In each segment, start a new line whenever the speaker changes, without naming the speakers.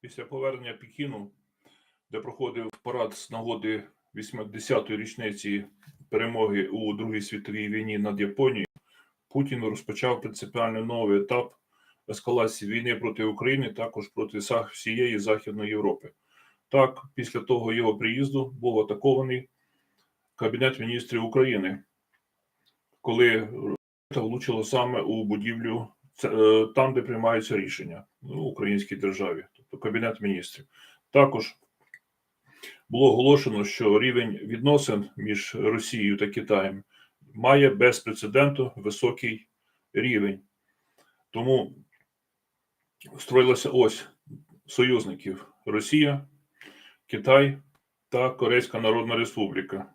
Після повернення Пекіну, де проходив парад з нагоди 80-ї річниці перемоги у Другій світовій війні над Японією, Путін розпочав принципіально новий етап ескалації війни проти України, також проти всієї Західної Європи. Так, після того його приїзду був атакований Кабінет міністрів України, коли влучила саме у будівлю е, там, де приймаються рішення ну, в українській державі, Кабінет міністрів. Також було оголошено, що рівень відносин між Росією та Китаєм має безпрецедентно високий рівень. Тому строїлася ось союзників Росія, Китай та Корейська Народна Республіка.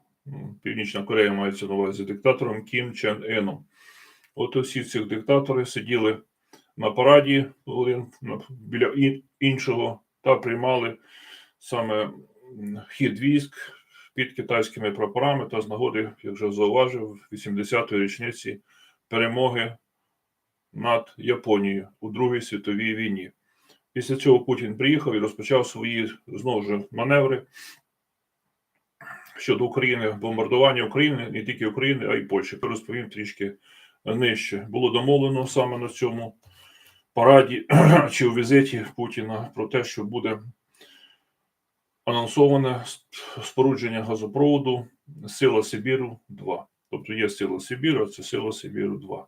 Північна Корея мається на увазі диктатором Кім Чен Еном. От усі цих диктатори сиділи на параді один біля іншого та приймали саме хід військ під китайськими прапорами та з нагоди, як вже зауважив, 80-ї річниці перемоги над Японією у Другій світовій війні. Після цього Путін приїхав і розпочав свої знову ж маневри щодо України, бомбардування України, не тільки України, а й Польщі. Розповім трішки нижче. Було домовлено саме на цьому параді чи у візиті Путіна про те, що буде анонсоване спорудження газопроводу Сила Сибіру 2. Тобто є Сила Сибіру, це Сила Сибіру 2.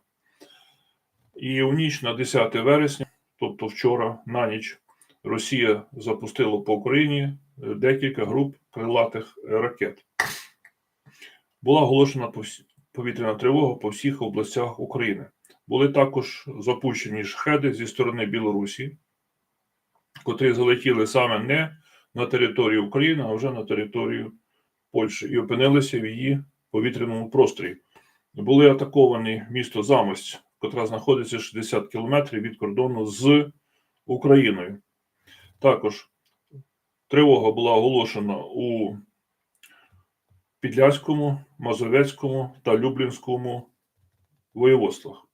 І у ніч на 10 вересня, тобто вчора на ніч, Росія запустила по Україні декілька груп крилатих ракет. Була оголошена повітряна тривога по всіх областях України. Були також запущені шхеди зі сторони Білорусі, котрі залетіли саме не на територію України, а вже на територію Польщі і опинилися в її повітряному просторі. Були атаковані місто Замость, котра знаходиться 60 кілометрів від кордону з Україною. Також тривога була оголошена у Підляському, Мазовецькому та Люблінському воєводствах.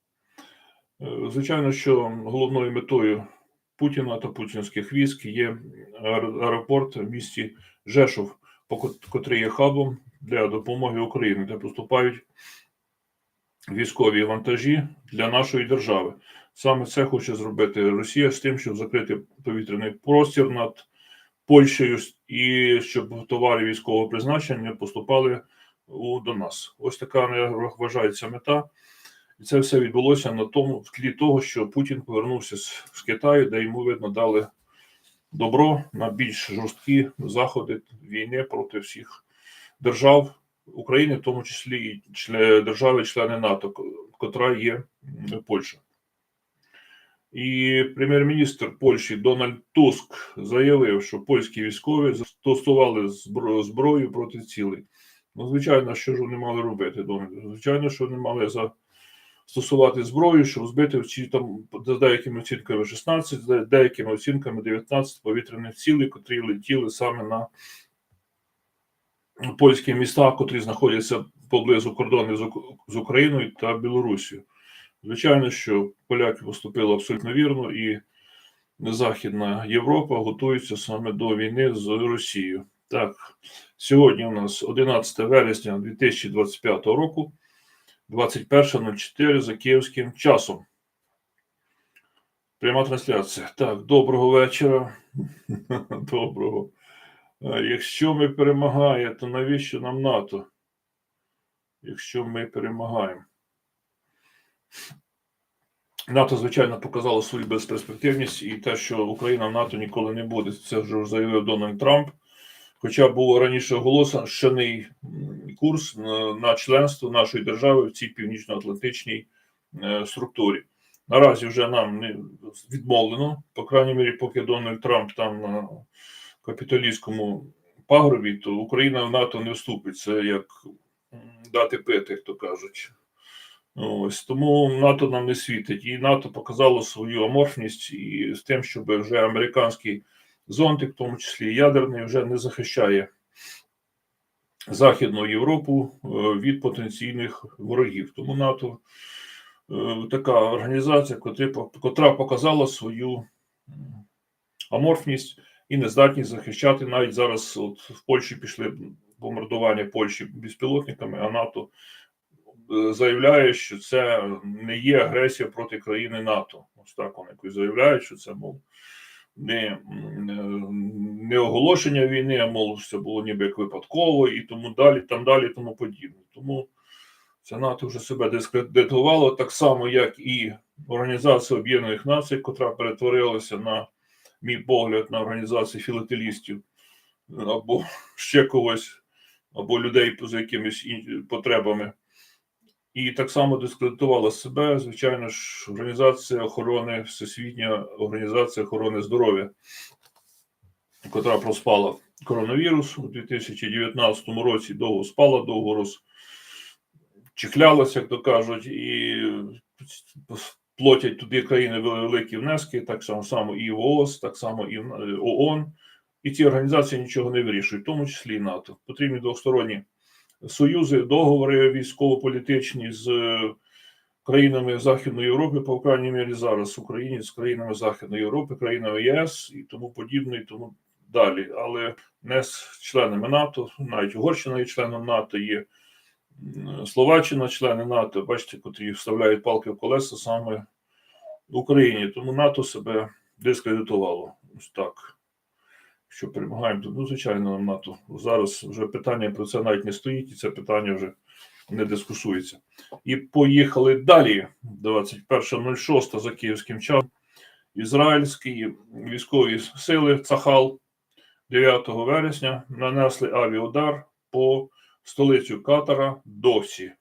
Е, Звичайно, що головною метою Путіна та путінських військ є аеропорт в місті Жешов, котрий є хабом для допомоги Україні, де поступають військові вантажі для нашої держави. Саме це хоче зробити Росія з тим, щоб закрити повітряний простір над Польщею і щоб товари військового призначення поступали у, до нас. Ось така я вважається мета. І це все відбулося на тому в тлі того, що Путін повернувся з, Китаю, де йому видно дали добро на більш жорсткі заходи війни проти всіх держав України, в тому числі і чле- держави-члени НАТО, котра є Польща. І прем'єр-міністр Польщі Дональд Туск заявив, що польські військові застосували збро- зброю проти цілей. Ну, звичайно, що ж вони мали робити? Звичайно, що вони мали застосувати зброю, щоб збити всі там за деякими оцінками 16, за деякими оцінками 19 повітряних цілей, котрі летіли саме на польські міста, котрі знаходяться поблизу кордону з, з Україною та Білорусією. Звичайно, що поляки поступили абсолютно вірно, і Західна Європа готується саме до війни з Росією. Так, сьогодні у нас 11 вересня 2025 року, 21.04 за київським часом. Пряма трансляція. Так, доброго вечора. Доброго. Якщо ми перемагаємо, то навіщо нам НАТО? Якщо ми перемагаємо. НАТО, звичайно, показало свою безперспективність і те, що Україна в НАТО ніколи не буде. Це вже заявив Дональд Трамп. Хоча був раніше оголошений курс на, членство нашої держави в цій північно-атлантичній е, структурі. Наразі вже нам не відмовлено, по крайній мірі, поки Дональд Трамп там на капіталістському пагорбі, то Україна в НАТО не вступить. Це як дати пити, як то кажуть. Ось тому НАТО нам не світить, і НАТО показало свою аморфність і з тим, щоб вже американський зонтик, в тому числі ядерний, вже не захищає Західну Європу е, від потенційних ворогів. Тому НАТО е, така організація, котра, показала свою аморфність і нездатність захищати навіть зараз. От в Польщі пішли бомбардування Польщі безпілотниками, а НАТО е, заявляє, що це не є агресія проти країни НАТО. Ось так вони заявляють, що це мов не, е, не оголошення війни, а мов це було ніби як випадково, і тому далі, там далі, тому подібне. Тому це НАТО вже себе дискредитувало так само, як і Організація Об'єднаних Націй, котра перетворилася на мій погляд на організацію філателістів або ще когось, або людей за якимись потребами. І так само дискредитувала себе, звичайно ж, Організація охорони, Всесвітня організація охорони здоров'я, котра проспала коронавірус у 2019 році, довго спала, довго розчихлялася, як то кажуть, і платять туди країни великі внески, так само, само і ООС, так само і в е, ООН. І ці організації нічого не вирішують, в тому числі і НАТО. Потрібні двосторонні союзи, договори військово-політичні з е, країнами Західної Європи, по крайній мірі зараз Україні з країнами Західної Європи, країнами ЄС і тому подібне, і тому далі. Але не з членами НАТО, навіть Угорщина є членом НАТО, є Словаччина, члени НАТО, бачите, котрі вставляють палки в колеса саме в Україні. Тому НАТО себе дискредитувало. Ось так. Що перемагаємо, ну, звичайно, НАТО. Зараз вже питання про це навіть не стоїть, і це питання вже не дискусується. І поїхали далі. 21.06 за київським часом. Ізраїльські військові сили Цахал 9 вересня нанесли авіаудар по столицю Катара Досі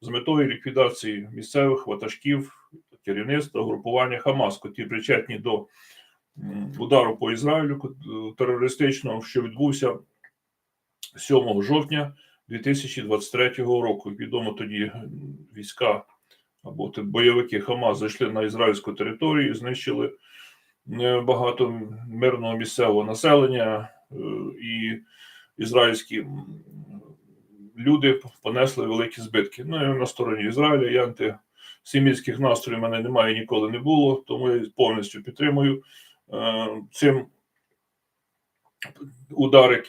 з метою ліквідації місцевих ватажків керівництва групування Хамас, котрі причетні до удару по Ізраїлю терористичного, що відбувся 7 жовтня 2023 року. Відомо тоді війська або бойовики Хамас зайшли на ізраїльську територію і знищили багато мирного місцевого населення е, і ізраїльські люди понесли великі збитки. Ну, я на стороні Ізраїля, я антисемітських настроїв мене немає ніколи не було, тому я повністю підтримую цим удари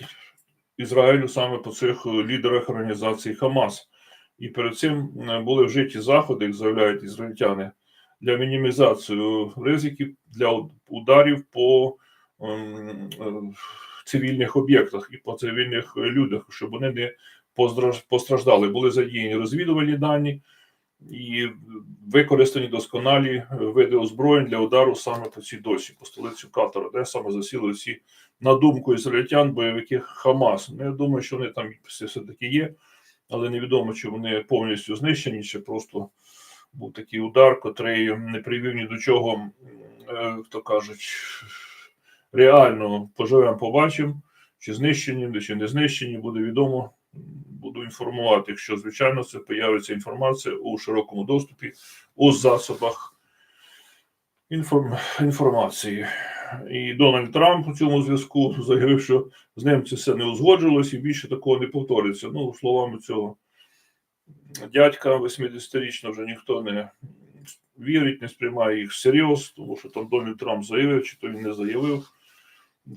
Ізраїлю саме по цих лідерах організації Хамас. І перед цим е, були вжиті заходи, як заявляють ізраїльтяни, для мінімізації ризиків для ударів по ем, е, цивільних об'єктах і по цивільних людях, щоб вони не постраждали. Були задіяні розвідувальні дані і використані досконалі е, види озброєнь для удару саме по цій досі, по столицю Катара, де саме засіли всі, на думку ізраїльтян, бойовики Хамас. Ну, я думаю, що вони там все- все-таки є, але невідомо, чи вони повністю знищені, чи просто був такий удар, котрий не привів ні до чого, м, е, хто кажуть, реально поживемо, побачимо, чи знищені, чи не знищені, буде відомо. Буду інформувати, якщо звичайно це появиться інформація у широкому доступі у засобах інформ... інформації. І Дональд Трамп у цьому зв'язку заявив, що з ним це все не узгоджувалось і більше такого не повториться. Ну, словами цього дядька 80-річного вже ніхто не вірить, не сприймає їх всерйоз, тому що там Дональд Трамп заявив, чи то він не заявив.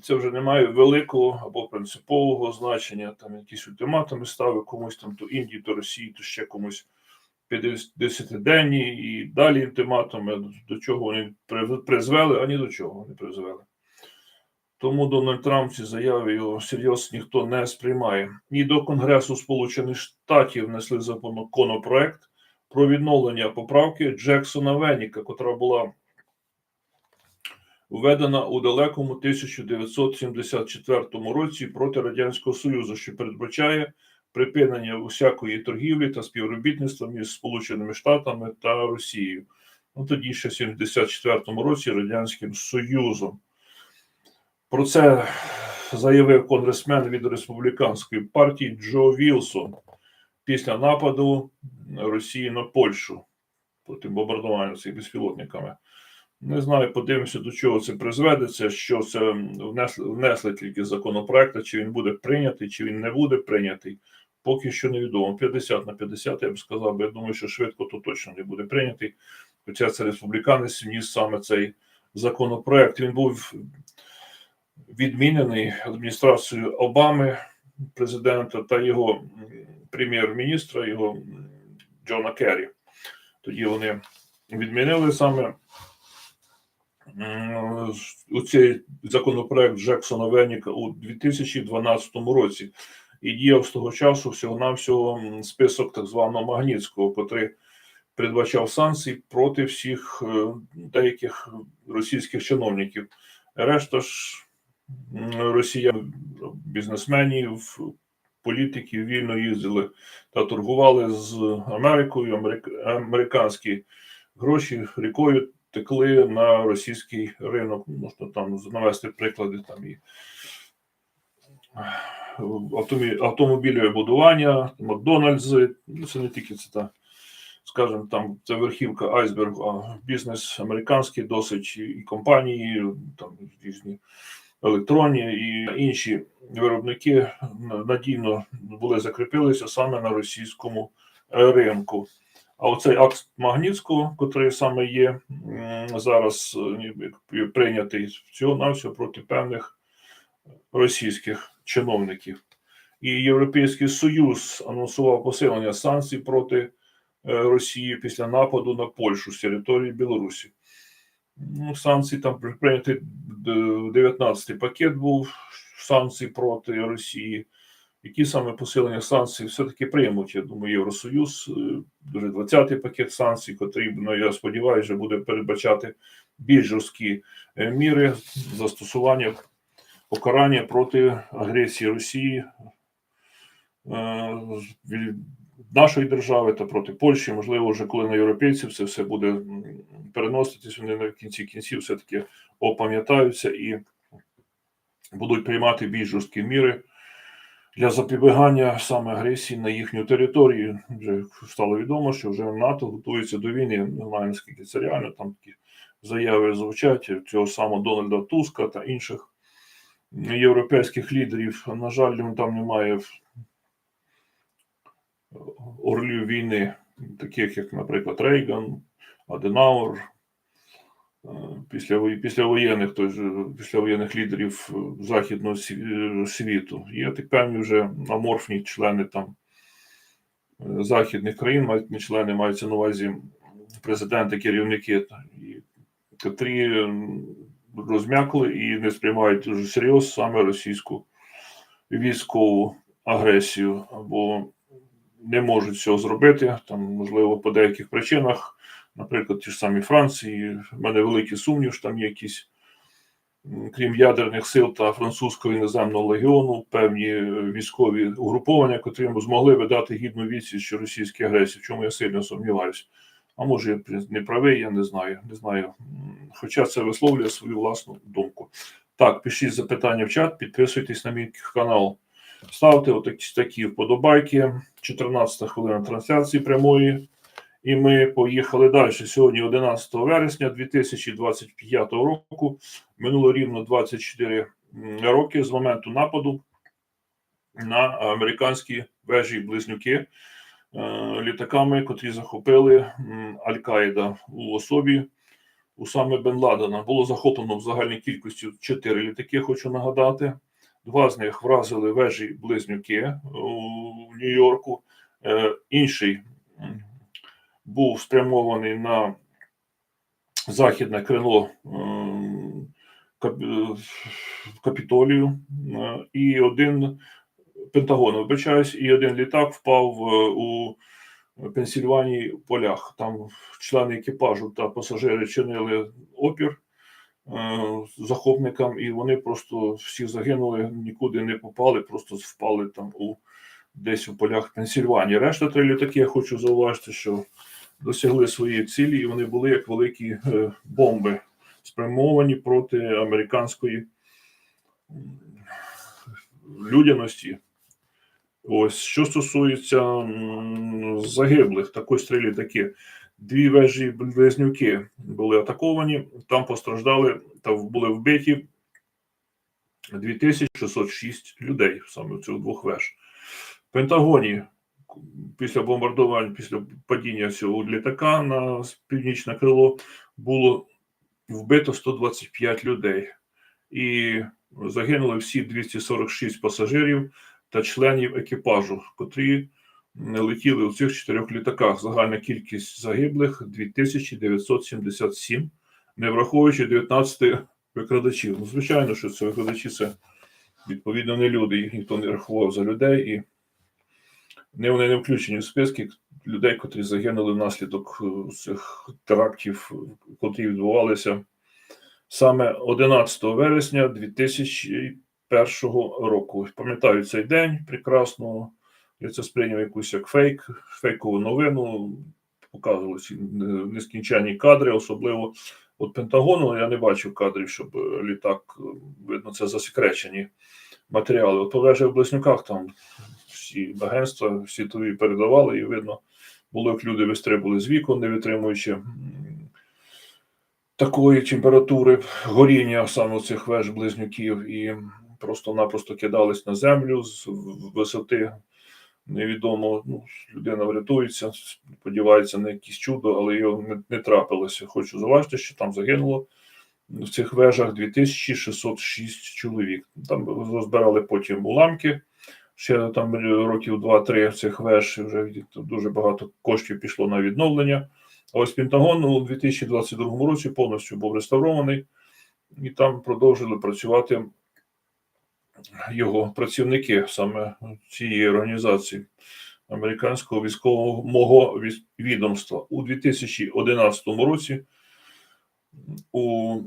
Це вже не має великого або принципового значення. Там якісь ультиматуми ставив комусь там то Індії, то Росії, то ще комусь 50-денні і далі ультиматуми. До чого вони призвели, а ні до чого не призвели. Тому Дональд Трамп ці заяви його серйозно ніхто не сприймає. І до Конгресу Сполучених Штатів внесли законопроект про відновлення поправки Джексона Веніка, котра була введена у далекому 1974 році проти Радянського Союзу, що передбачає припинення усякої торгівлі та співробітництва між Сполученими Штатами та Росією. Ну тоді ще в 74 році Радянським Союзом. Про це заявив конгресмен від республіканської партії Джо Вілсон після нападу Росії на Польщу проти бомбардування цих безпілотниками. Не знаю, подивимося, до чого це призведеться, що це внесли, внесли тільки законопроект, чи він буде прийнятий, чи він не буде прийнятий. Поки що невідомо. 50 на 50, я б сказав, бо я думаю, що швидко то точно не буде прийнятий. Хоча це республіканець вніс саме цей законопроект. Він був відмінений адміністрацією Обами, президента та його прем'єр-міністра, його Джона Керрі. Тоді вони відмінили саме у цей законопроект Джексона Веніка у 2012 році і діяв з того часу всього-навсього список так званого Магнітського, котрий передбачав санкції проти всіх е, деяких російських чиновників. Решта ж росіян, бізнесменів, політиків вільно їздили та торгували з Америкою. Америк- Американські гроші рікою текли на російський ринок. Можна там навести приклади там і автомі- автомобільне будування, Макдональдс, ну це не тільки це та, скажімо, там це верхівка айсбергу, а бізнес американський досить і компанії, там різні електронні і інші виробники надійно були закріпилися саме на російському е, ринку. А оцей акт Магнітського, котрий саме є зараз е, прийнятий всього навсього проти певних російських чиновників. І Європейський Союз анонсував посилення санкцій проти е, Росії після нападу на Польщу з території Білорусі. Ну, санкції там при- прийнятий 19-й пакет був санкцій проти Росії. Які саме посилення санкцій все-таки приймуть, я думаю, Євросоюз, е, дуже 20-й пакет санкцій, котрий, ну, я сподіваюся, вже буде передбачати більш жорсткі е, міри застосування покарання проти агресії Росії е, нашої держави та проти Польщі. Можливо, вже коли на європейців це все буде переноситись, вони на кінці кінців все-таки опам'ятаються і будуть приймати більш жорсткі міри для запобігання саме агресії на їхню територію. Вже стало відомо, що вже НАТО готується до війни. Не знаю, наскільки це реально, там такі заяви звучать цього самого Дональда Туска та інших європейських лідерів. На жаль, ну, там немає орлів війни, таких як, наприклад, Рейган, Аденауер, е, після, вої- післявоєнних, післявоєнних лідерів е, західного світу. Є так певні вже аморфні члени там е, західних країн, мають не члени, маються на увазі президенти, керівники, котрі розм'якли і не сприймають дуже серйозно саме російську військову агресію або не можуть цього зробити. Там, можливо, по деяких причинах, наприклад, ті ж самі Франції. В мене великий сумнів, що там якісь, крім ядерних сил та французького іноземного легіону, певні е, військові угруповання, котрі змогли би дати гідну відсіч російській агресії, в чому я сильно сумніваюся. А може, я не правий, я не знаю. Не знаю. Хоча це висловлює свою власну думку. Так, пишіть запитання в чат, підписуйтесь на мій канал. Ставте отакі такі вподобайки. 14 хвилина трансляції прямої. І ми поїхали далі. Сьогодні 11 вересня 2025 року. Минуло рівно 24 м, роки з моменту нападу на американські вежі близнюки е, літаками, котрі захопили Аль-Каїда у особі Усами Бен Ладена. Було захоплено в загальній кількості 4 літаки, хочу нагадати. Два з них вразили вежі близнюки у Нью-Йорку. Е, Інший був спрямований на західне крило е, Капітолію. Е, І один Пентагон, вибачаюсь, і один літак впав е, у Пенсільванії полях. Там члени екіпажу та пасажири чинили опір захопникам, і вони просто всі загинули, нікуди не попали, просто впали там у десь у полях Пенсільванії. Решта три літаки, я хочу зауважити, що досягли своєї цілі, і вони були як великі е, бомби, спрямовані проти американської людяності. Ось що стосується загиблих, також три літаки. Дві вежі близнюки були атаковані, там постраждали та були вбиті 2606 людей саме в цих двох веж. В Пентагоні після бомбардувань, після падіння цього літака на північне крило було вбито 125 людей. І загинули всі 246 пасажирів та членів екіпажу, котрі летіли у цих чотирьох літаках. Загальна кількість загиблих 2977, не враховуючи 19 викрадачів. Ну, звичайно, що це викрадачі це відповідно не люди, їх ніхто не рахував за людей, і не вони не включені в списки людей, котрі загинули внаслідок е, цих терактів, котрі відбувалися саме 11 вересня 2001 року. Пам'ятаю цей день прекрасно. Я це сприйняв якусь як фейк, фейкову новину. Показували нескінченні кадри, особливо от Пентагону. Я не бачив кадрів, щоб е, літак, е, видно, це засекречені матеріали. От по вежі в Близнюках там всі агентства світові передавали, і видно, було, як люди вистрибували з вікон, не витримуючи такої температури горіння саме цих веж близнюків, і просто-напросто кидались на землю з висоти. Невідомо, ну, людина врятується, сподівається на якесь чудо, але його не, не трапилося. Хочу зауважити, що там загинуло в цих вежах 2606 чоловік. Там розбирали потім уламки. Ще там років 2-3 цих веж вже дуже багато коштів пішло на відновлення. А ось Пентагон у 2022 році повністю був реставрований, і там продовжили працювати його працівники саме цієї організації американського військового віс- відомства у 2011 році. У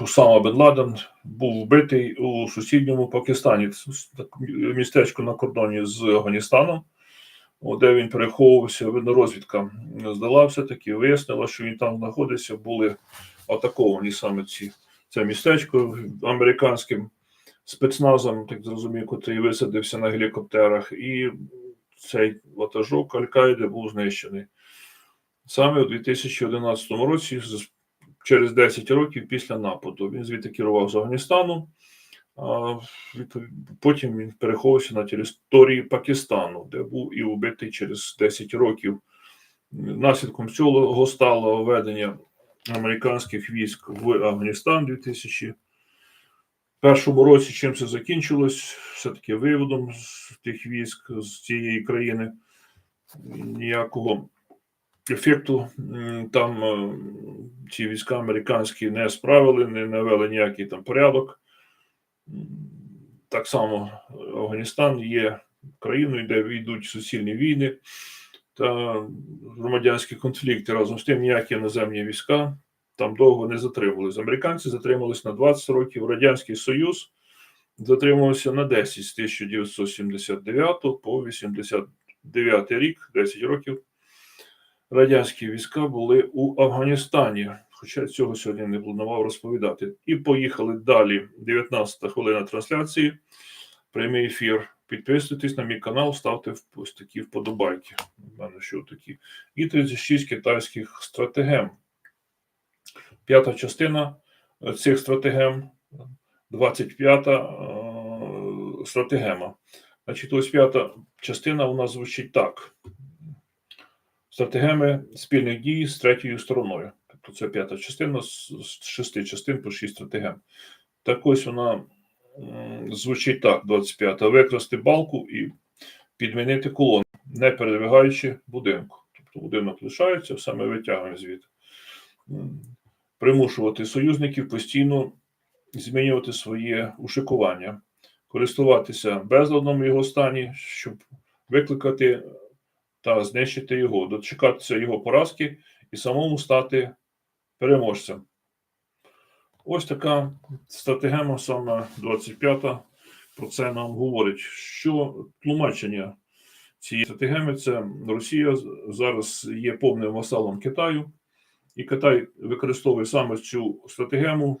Усама Бен Ладен був вбитий у сусідньому Пакистані, містечко на кордоні з Афганістаном, де він переховувався. Видно, розвідка здала все-таки, вияснила, що він там знаходиться, були атаковані саме ці це містечко американським спецназом, так зрозумів, котрий висадився на гелікоптерах, і цей ватажок Аль-Каїди був знищений. Саме у 2011 році, через 10 років після нападу, він звідти керував з Афганістану. Потім він переховувався на території Пакистану, де був і убитий через 10 років. Наслідком цього стало введення американських військ в Афганістан у 2001 році. Чим це закінчилось? Все-таки виводом з тих військ з цієї країни ніякого ефекту там е, ці війська американські не справили, не навели ніякий там порядок. Так само Афганістан є країною, де йдуть суцільні війни та громадянські конфлікти. Разом з тим ніякі іноземні війська там довго не затримувалися. Американці затрималися на 20 років, Радянський Союз затримувався на 10 з 1979 по 89 рік, 10 років. Радянські війська були у Афганістані, хоча цього сьогодні не планував розповідати. І поїхали далі. 19 хвилина трансляції, прямий ефір. Підписуйтесь на мій канал, ставте ось такі вподобайки. У мене що такі. І 36 китайських стратегем. П'ята частина е, цих стратегем, 25-та е, стратегема. Значить, ось п'ята частина у нас звучить так: стратегеми спільних дій з третьою стороною. Тобто це п'ята частина з шести частин по шість стратегем. Так ось вона звучить так: 25-та. Викрасти балку і підмінити колону, не передвигаючи будинку. Тобто будинок лишається, все ми витягуємо звідти. Примушувати союзників постійно змінювати своє ушикування, користуватися безладом в його стані, щоб викликати та знищити його, дочекатися його поразки і самому стати переможцем. Ось така стратегема, саме 25-та, про це нам говорить. Що тлумачення цієї стратегеми це Росія зараз є повним васалом Китаю, і Китай використовує саме цю стратегему,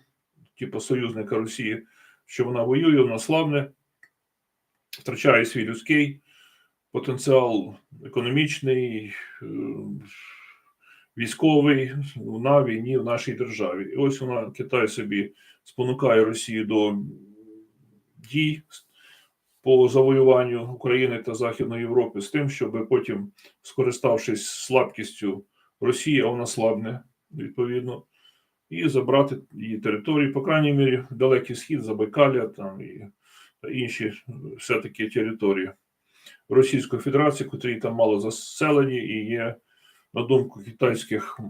типу союзника Росії, що вона воює, вона славне, втрачає свій людський потенціал економічний, е, військовий на війні в нашій державі. І ось вона Китай собі спонукає Росію до дій по завоюванню України та Західної Європи з тим, щоб потім, скориставшись слабкістю Росії, а вона слабне відповідно, і забрати її території, по крайній мірі, Далекий Схід, Забайкалля там і інші е, все-таки території Російської Федерації, котрі там мало заселені і є, на думку китайських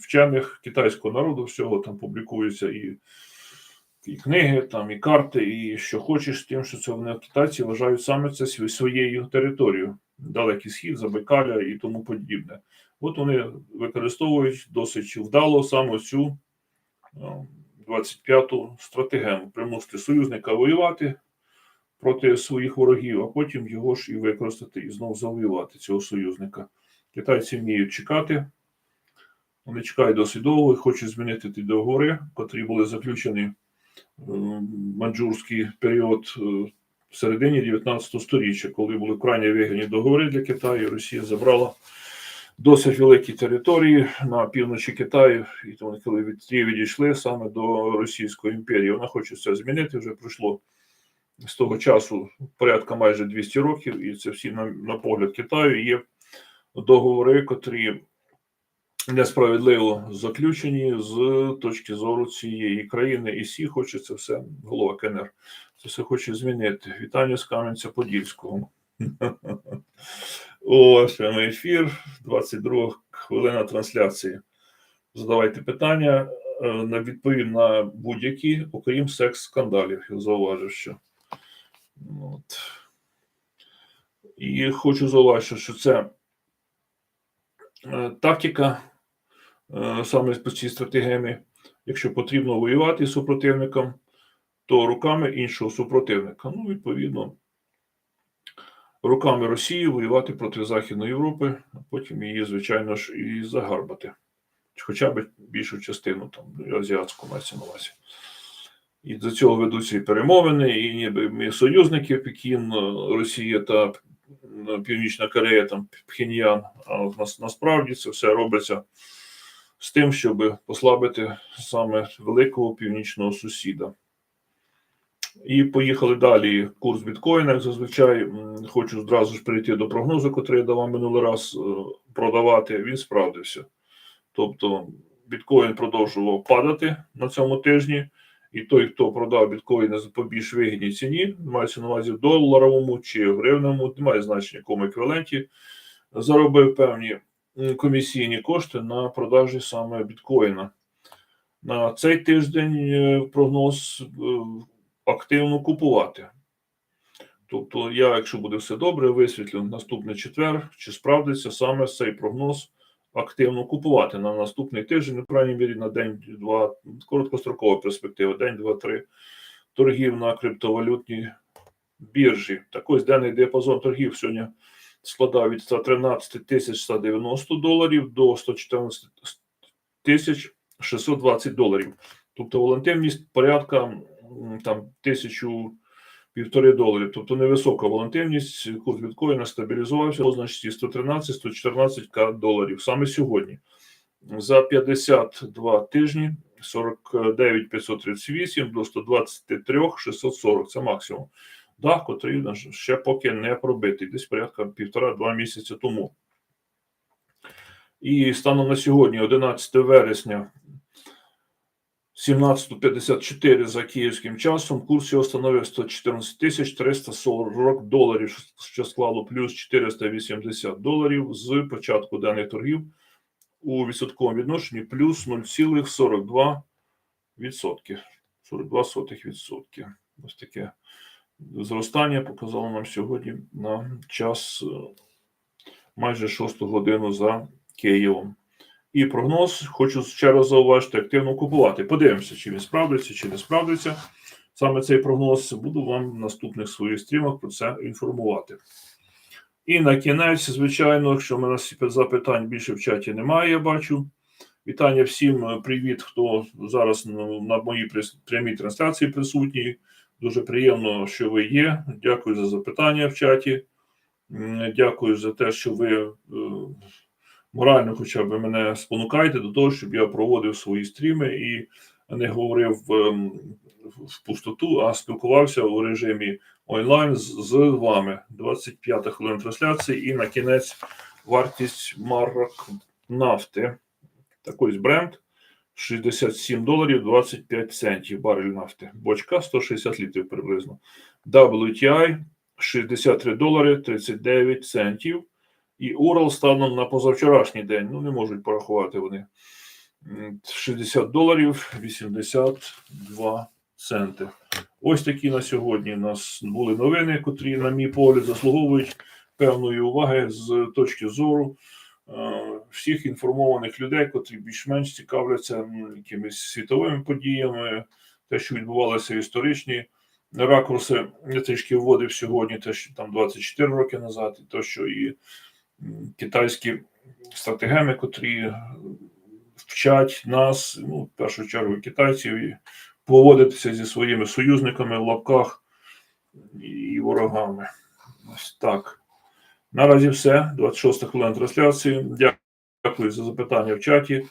вчених, китайського народу, всього там публікуються і, і книги, там, і карти, і що хочеш, тим, що це вони китайці вважають саме це своєю територією. Далекий схід, Забайкалля і тому подібне. От вони використовують досить вдало саме цю е, 25-ту стратегему примусити союзника воювати проти своїх ворогів, а потім його ж і використати і знову завоювати цього союзника. Китайці вміють чекати. Вони чекають досить довго і хочуть змінити ті договори, котрі були заключені е, в манджурський період е, в середині 19 століття, коли були вкрайні вигідні договори для Китаю, Росія забрала досить великі території на півночі Китаю, і тому коли від відійшли саме до Російської імперії. Вона хоче це змінити. Вже пройшло з того часу порядка майже 200 років, і це всі на, на погляд Китаю є договори, котрі несправедливо заключені з точки зору цієї країни, і всі хоче це все, голова КНР, це все хоче змінити. Вітання з Кам'янця-Подільського. Ось прямий ефір, 22 хвилина трансляції. Задавайте питання, е, відповім на будь-які, окрім секс-скандалів. Зауважив, що. От. І хочу зауважити, що це е, тактика е, саме по цій стратегемі. Якщо потрібно воювати з супротивником, то руками іншого супротивника. Ну, відповідно, руками Росії воювати проти Західної Європи, а потім її, звичайно ж, і загарбати. Хоча б більшу частину там азіатську мається на увазі. І до цього ведуться і перемовини, і ніби ми союзники Пекін, е, Росія та е, Північна Корея, там Пхеньян. А нас, насправді це все робиться з тим, щоб послабити саме великого північного сусіда. І поїхали далі. Курс біткоїна, як зазвичай, хочу одразу ж перейти до прогнозу, який я давав минулий раз е, продавати. Він справдився. Тобто біткоін продовжував падати на цьому тижні, і той, хто продав біткоїни по більш вигідній ціні, мається на увазі в доларовому чи гривневому, немає значення якому еквіваленті, заробив певні комісійні кошти на продажі саме біткоїна. На цей тиждень е, прогноз е, активно купувати. Тобто, я, якщо буде все добре, висвітлю наступний четвер, чи справдиться саме цей прогноз активно купувати на наступний тиждень, в крайній мірі на день-два, короткострокова перспектива, день, два, три торгів на криптовалютній біржі. Так ось денний діапазон торгів сьогодні складав від 113 тисяч 190 доларів до 114 тисяч 620 доларів. Тобто волатильність порядка там тисячу півтори доларів. Тобто невисока волатильність, курс біткоїна стабілізувався, значить 113-114 к доларів саме сьогодні. За 52 тижні 49 538 до 123 640. Це максимум. Да, котрий на ще поки не пробитий, десь порядка півтора-два місяці тому. І станом на сьогодні, 11 вересня, 17.54 за київським часом, курс його становив 114 тисяч 340 доларів, що склало плюс 480 доларів з початку денних торгів у відсотковому відношенні плюс 0,42 відсотки. 42 сотих відсотки. Ось таке зростання показало нам сьогодні на час е, майже 6 годину за Києвом. І прогноз хочу ще раз зауважити, активно купувати. Подивимося, чи він справдиться, чи не справдиться. Саме цей прогноз буду вам в наступних своїх стрімах про це інформувати. І на кінець, звичайно, якщо в мене запитань більше в чаті немає, я бачу. Вітання всім, е, привіт, хто зараз на моїй прямій трансляції присутній. Дуже приємно, що ви є. Дякую за запитання в чаті. Дякую за те, що ви е, морально хоча б мене спонукаєте до того, щоб я проводив свої стріми і не говорив ем, в пустоту, а спілкувався у режимі онлайн з, вами. 25 хвилин трансляції і на кінець вартість марок нафти. Так ось бренд 67 доларів 25 центів барель нафти. Бочка 160 літрів приблизно. WTI 63 долари 39 центів. І Урал станом на позавчорашній день, ну не можуть порахувати вони. М, 60 доларів 82 центи. Ось такі на сьогодні у нас були новини, котрі, на мій погляд, заслуговують певної уваги з точки зору е, всіх інформованих людей, котрі більш-менш цікавляться якимись світовими подіями, те, що відбувалося історичні ракурси. Я трішки вводив сьогодні, те, що там 24 роки назад, і те, що і китайські стратегеми, котрі вчать нас, ну, в першу чергу китайців, поводитися зі своїми союзниками в лапках і ворогами. Ось так. Наразі все. 26 хвилин трансляції. Дякую за запитання в чаті.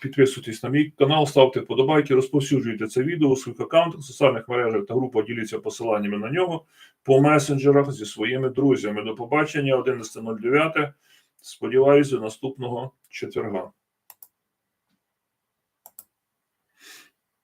Підписуйтесь на мій канал, ставте вподобайки, розповсюджуйте це відео у своїх аккаунтах, соціальних мережах та групах, діліться посиланнями на нього по месенджерах зі своїми друзями. До побачення 11.09. Сподіваюся, наступного четверга.